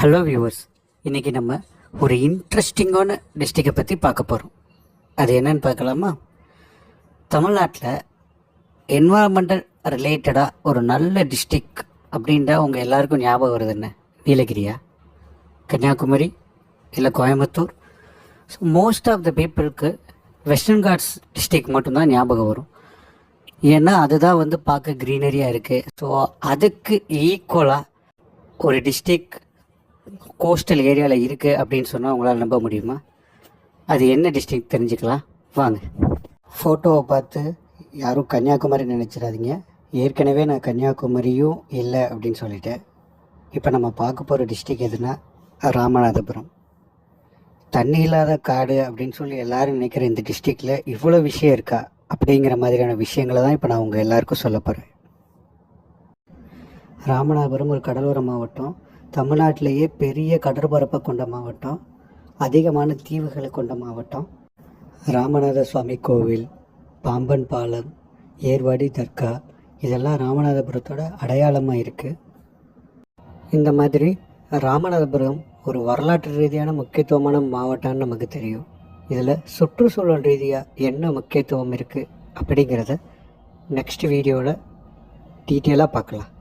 Hello viewers இன்றைக்கி நம்ம ஒரு இன்ட்ரெஸ்டிங்கான டிஸ்ட்ரிக்டை பற்றி பார்க்க போகிறோம் அது என்னன்னு பார்க்கலாமா? தமிழ்நாட்டில் என்வாரன்மெண்டல் ரிலேட்டடாக ஒரு நல்ல டிஸ்ட்ரிக் அப்படின்றா உங்கள் எல்லாருக்கும் ஞாபகம் வருது என்ன? நீலகிரியா? கன்னியாகுமரி? இல்லை Coimbatore? So most of the பீப்புளுக்கு வெஸ்டர்ன் காட்ஸ் டிஸ்ட்ரிக் மட்டும்தான் ஞாபகம் வரும். ஏன்னா அதுதான் வந்து பார்க்க க்ரீனரியாக இருக்குது ஸோ அதுக்கு ஈக்குவலாக ஒரு டிஸ்ட்ரிக் கோஸ்டல் ஏரியாவில் இருக்குது அப்படின்னு சொன்னால் உங்களால் நம்ப முடியுமா? அது என்ன டிஸ்ட்ரிக் தெரிஞ்சுக்கலாம்? வாங்க. ஃபோட்டோவை பார்த்து யாரும் கன்னியாகுமரி நினச்சிடாதீங்க. ஏற்கனவே நான் கன்னியாகுமரியும் இல்லை அப்படின்னு சொல்லிட்டேன். இப்போ நம்ம பார்க்க போகிற டிஸ்ட்ரிக் எதுனா ராமநாதபுரம். தண்ணி இல்லாத காடு அப்படின்னு சொல்லி எல்லாரும் நினைக்கிற இந்த டிஸ்ட்ரிக்டில் இவ்வளோ விஷயம் இருக்கா? அப்படிங்கிற மாதிரியான விஷயங்களை தான் இப்போ நான் உங்கள் எல்லாருக்கும் சொல்ல போகிறேன் ராமநாதபுரம் ஒரு கடலோர மாவட்டம். தமிழ்நாட்டிலேயே பெரிய கடற்பரப்பை கொண்ட மாவட்டம் அதிகமான தீவுகளை கொண்ட மாவட்டம். ராமநாத சுவாமி கோவில் பாம்பன் பாலம் ஏர்வாடி தர்கா இதெல்லாம் ராமநாதபுரத்தோட அடையாளமாக இருக்குது இந்த மாதிரி ராமநாதபுரம் ஒரு வரலாற்று ரீதியான முக்கியத்துவமான மாவட்டம்னு நமக்கு தெரியும். இதில் சுற்றுச்சூழல் ரீதியாக என்ன முக்கியத்துவம் இருக்குது அப்படிங்கிறத நெக்ஸ்ட் வீடியோவில் டீட்டெயிலாக பார்க்கலாம்.